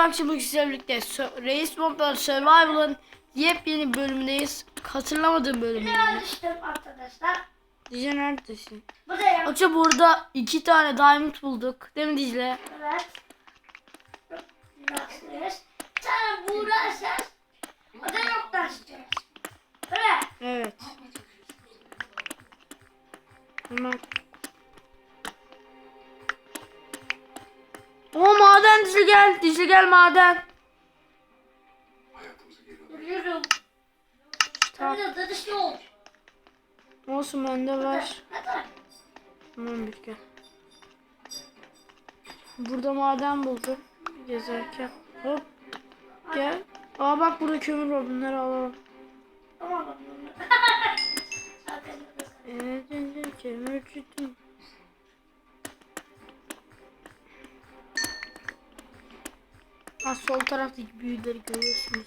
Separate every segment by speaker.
Speaker 1: akşam bugün sizlerle birlikte Reis Modlar Survival'ın yepyeni bölümündeyiz. Hatırlamadığım bölümü.
Speaker 2: Biraz düştüm arkadaşlar.
Speaker 1: Dicle neredesin?
Speaker 2: Buradayım.
Speaker 1: Akça burada iki tane diamond bulduk. Değil mi Dicle?
Speaker 2: Evet. Başlıyoruz. Bir tane buğrayacağız. O da. Böyle.
Speaker 1: Evet. Hemen. Dicle gel. Dicle gel maden.
Speaker 2: Yürüyorum.
Speaker 1: Tamam.
Speaker 2: Tamam. da dışlı ol.
Speaker 1: Olsun bende var.
Speaker 2: Hadi.
Speaker 1: Tamam bir gel. Burada maden buldum. Gezerken. Hop. Gel. Aa bak burada kömür var. Bunları alalım.
Speaker 2: Tamam.
Speaker 1: Eee kömürcüdüm. Ha sol taraftaki büyüleri görüyorsunuz.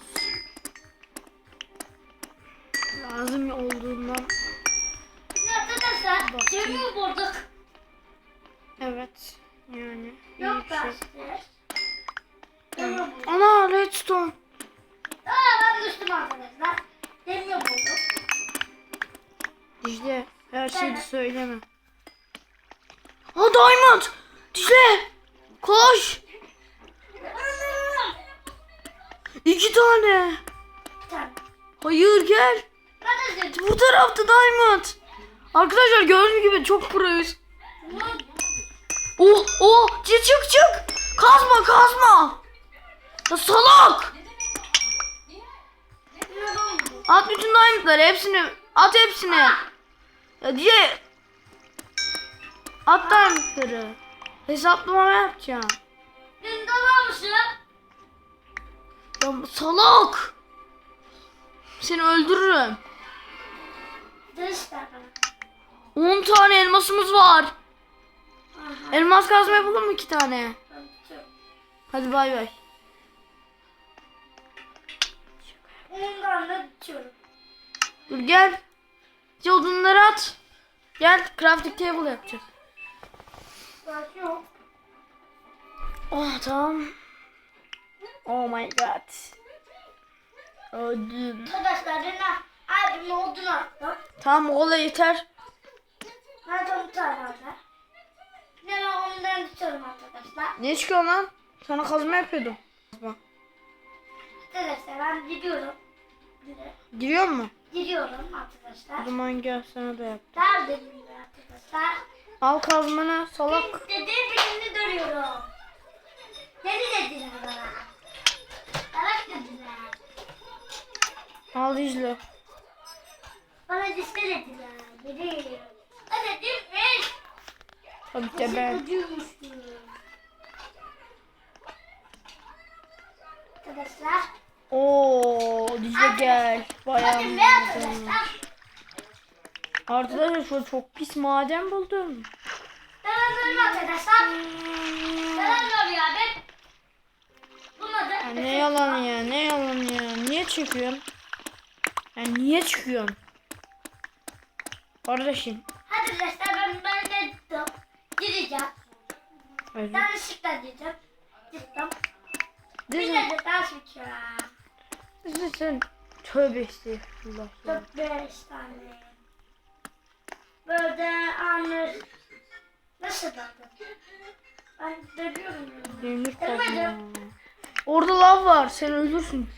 Speaker 1: Lazım olduğundan
Speaker 2: arkadaşlar cebimi bulduk.
Speaker 1: evet yani iyi
Speaker 2: Yok
Speaker 1: bir şey.
Speaker 2: Cebimi bulduk.
Speaker 1: Ana redstone.
Speaker 2: Aa ben düştüm arkadaşlar. Cebimi bulduk.
Speaker 1: Dicle her şeyi de söyleme. Ha diamond. Dicle koş. İki tane. Hayır gel. Bu tarafta diamond. Arkadaşlar gördüğünüz gibi çok proyuz. Oh oh çık çık çık. Kazma kazma. Ya salak. At bütün diamondları hepsini. At hepsini. Ya diye. At diamondları. Hesaplama yapacağım.
Speaker 2: Dün almışım.
Speaker 1: Ya salak. Seni öldürürüm.
Speaker 2: Dışlar bana.
Speaker 1: 10 tane elmasımız var.
Speaker 2: Aha.
Speaker 1: Elmas kazma yapalım mı iki tane?
Speaker 2: ben.
Speaker 1: Hadi bay bay. Dur gel. İşte odunları at. Gel crafting table yapacağız.
Speaker 2: Yok.
Speaker 1: Oh tamam. Oh my god. Öldüm.
Speaker 2: Arkadaşlar dün abim odun attı.
Speaker 1: Tamam o da yeter.
Speaker 2: Nerede bir tane var? Ne ben ondan tutuyorum arkadaşlar.
Speaker 1: Ne çıkıyor lan? Sana kazma yapıyordum.
Speaker 2: Arkadaşlar ben gidiyorum.
Speaker 1: Giriyor mu?
Speaker 2: Gidiyorum
Speaker 1: O
Speaker 2: arkadaşlar.
Speaker 1: zaman gel sana da yap.
Speaker 2: Nerede arkadaşlar.
Speaker 1: Al kazmanı salak.
Speaker 2: Dediğim birini dönüyorum. Ne dediler bana?
Speaker 1: Al Dicle.
Speaker 2: Bana dişte dediler. Dedi. Hadi
Speaker 1: ki de ben.
Speaker 2: Arkadaşlar.
Speaker 1: Oo Dicle gel. Bayağı
Speaker 2: Hadi be arkadaşlar.
Speaker 1: Arkadaşlar şu çok pis maden buldum.
Speaker 2: Ben hazırım arkadaşlar. Ben hazırım ya ben. Bulmadı.
Speaker 1: Ya ne yalan ya ne yalan ya. Niye çıkıyorsun? Ya niye çıkıyorsun? Kardeşim.
Speaker 2: Hadi arkadaşlar ben ben de. Gireceğim.
Speaker 1: Evet.
Speaker 2: Ben ışıkla gireceğim. Gittim. Bir de.
Speaker 1: Dicle sen tövbe estağfurullah.
Speaker 2: beş tane. Böyle anır. Nasıl bakın? Ben dönüyorum. Ölmedim.
Speaker 1: kazma. Orada lav var. Sen ölürsün.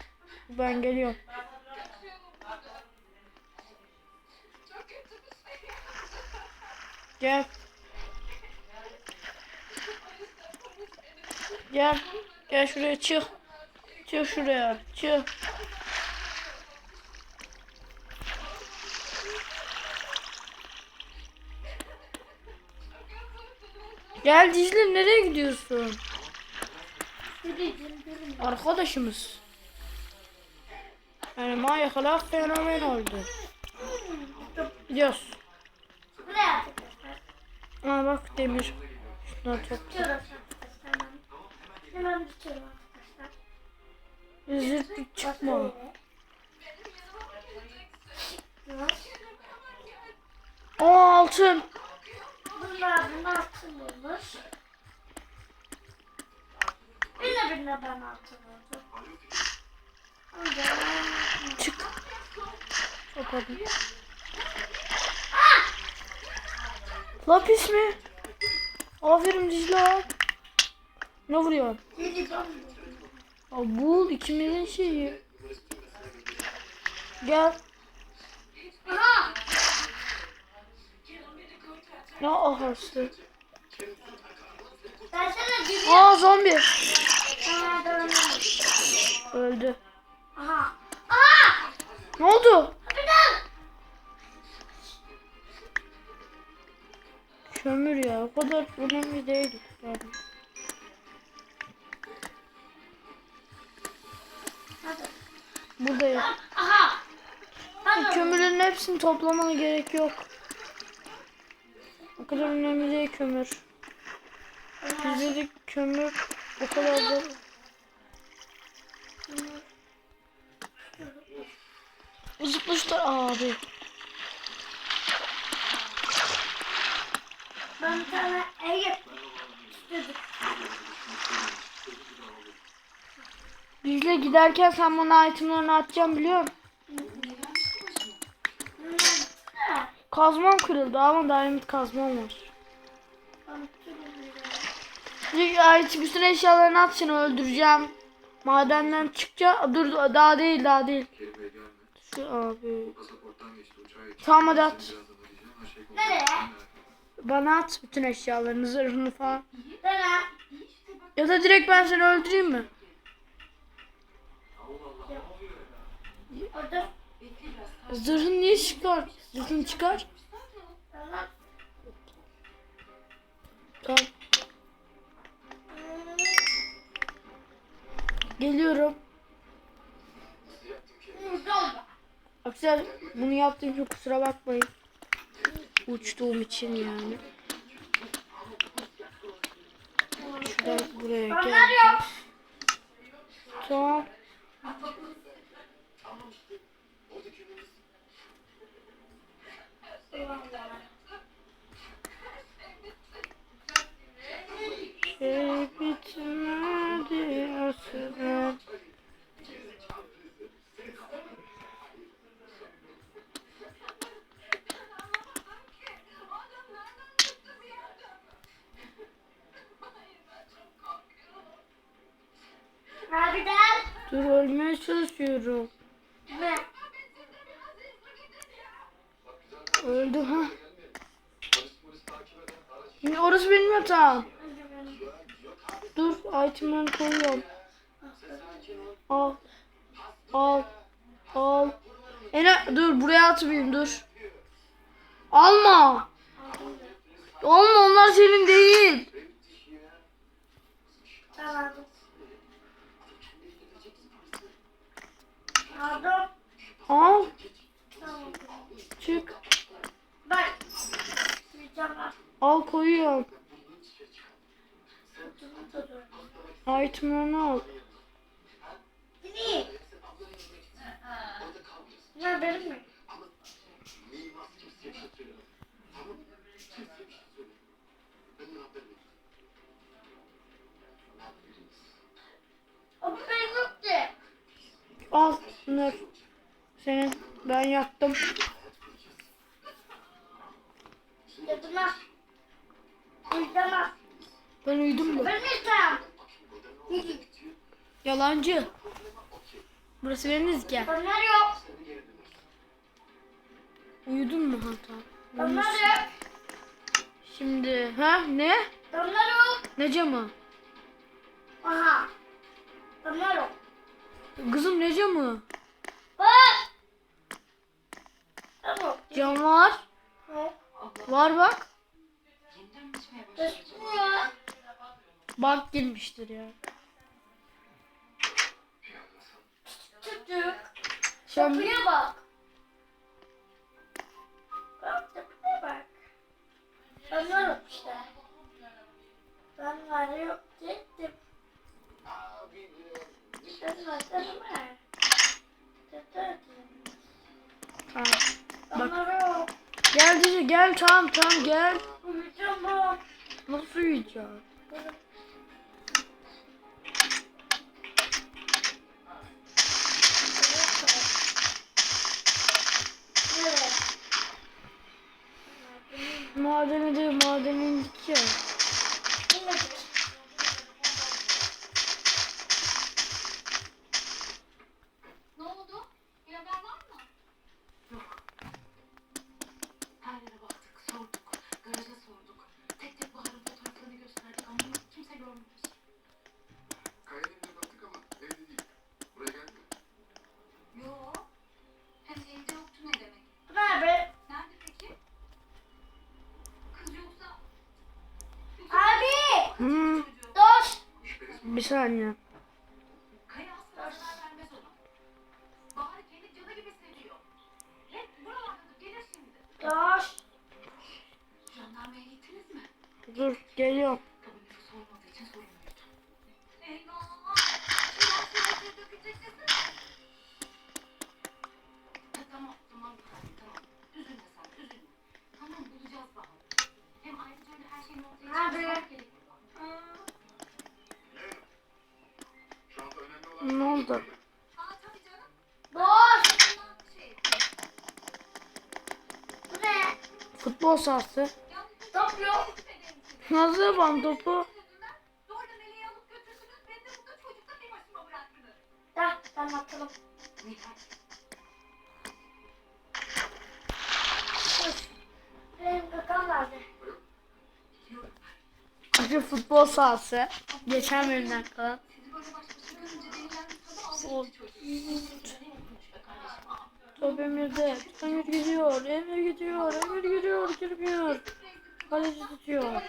Speaker 1: Ben geliyorum. Gel. Gel. Gel şuraya çık. Çık şuraya. Çık. Gel Dicle nereye gidiyorsun? Arkadaşımız. Yani manyak fenomen oldu. Gidiyoruz. Aa bak demir.
Speaker 2: Tutuyorum arkadaşlar. Hemen, tutuyorum arkadaşlar.
Speaker 1: Zırt çıkma. Aa altın.
Speaker 2: Bunlar kim olmuş? Yine birine ben hatırladım.
Speaker 1: Çık. Kapadım. Lapis mi? Aferin Dicle. Ne vuruyor? Aa, bul ikimizin şeyi. Gel.
Speaker 2: Aha!
Speaker 1: Ya ahası. Aa zombi. Öldü.
Speaker 2: Aha! Aha!
Speaker 1: Ne oldu?
Speaker 2: Daha!
Speaker 1: Kömür ya. O kadar önemli değil. Yani. Buradayım.
Speaker 2: Aha! Hadi.
Speaker 1: Kömürlerin hepsini toplamana gerek yok. O kadar önemli değil kömür. Bizde de kömür o kadar da... Zıpmışlar abi.
Speaker 2: Ben bir tane Ege istedim.
Speaker 1: Bizle giderken sen bana itemlerini atacaksın biliyor musun? Kazmam kırıldı ama diamond kazmam var. Ait bütün eşyalarını at seni öldüreceğim. Madenden çıkacak. Dur daha değil daha değil. Şu abi. Tamam hadi at.
Speaker 2: Nereye?
Speaker 1: Bana at bütün eşyalarını zırhını falan.
Speaker 2: Dene.
Speaker 1: Ya da direkt ben seni öldüreyim mi?
Speaker 2: Orada.
Speaker 1: Zırhın niye çıkar? Zırhın çıkar.
Speaker 2: Tamam.
Speaker 1: Geliyorum. Aksel bunu yaptığım için kusura bakmayın. Uçtuğum için yani. Şuradan buraya gel. Tamam. Dur ölmeye çalışıyorum. Öldü ha. Orası benim yatağım. Dur itemleri koyuyorum. Al. Al. Al. Ene dur buraya atmayayım dur. Alma. Alma onlar senin değil.
Speaker 2: Tamam.
Speaker 1: Al. Çık. Al koyuyorum. Itemlerini al.
Speaker 2: Ne benim mi?
Speaker 1: Al Nur. Senin ben yattım.
Speaker 2: Yatına. Uyudama.
Speaker 1: Ben uyudum mu?
Speaker 2: Ben.
Speaker 1: Yalancı. Burası benim ki.
Speaker 2: Onlar yok.
Speaker 1: Uyudun mu hata?
Speaker 2: Onlar yok.
Speaker 1: Şimdi ha ne?
Speaker 2: Onlar yok.
Speaker 1: Ne camı?
Speaker 2: Aha. Onlar yok.
Speaker 1: Kızım ne camı?
Speaker 2: Bak. Tamam.
Speaker 1: Cam var.
Speaker 2: Yok.
Speaker 1: Var bak.
Speaker 2: Gözükmüyor.
Speaker 1: Bak girmiştir ya.
Speaker 2: Çocuk.
Speaker 1: Sen
Speaker 2: Kapıya bak. Bak kapıya bak. Onlar yok işte. Ben var yok dedim. Bak.
Speaker 1: Gel dizi gel tamam tamam gel. Nasıl uyuyacağım? Madem de madenin dikiyor.
Speaker 3: описание.
Speaker 2: Ne oldu? Boş.
Speaker 3: Bu ne?
Speaker 1: Futbol sahası.
Speaker 3: Top yok.
Speaker 1: Nasıl yapalım topu?
Speaker 3: Ya ben atalım.
Speaker 1: Futbol sahası. Geçen bölümden kalan. Top Emir'de. Emir gidiyor. Emir gidiyor. Emir gidiyor. Girmiyor. Kaleci tutuyor.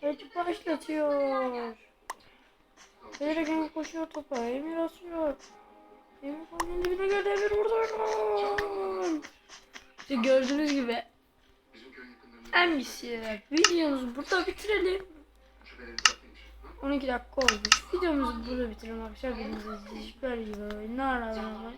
Speaker 1: Kaleci başlatıyor. Belirgin koşuyor topa. Emir asıyor. Emir kalbinin dibine geldi. Emir vurdu. İşte gördüğünüz gibi. En iyisi. Videomuzu burada bitirelim. 12 dakika olmuş. Videomuzu burada bitirelim arkadaşlar. Beni izlediğiniz için böyle iyi bakın. Ne aralarına.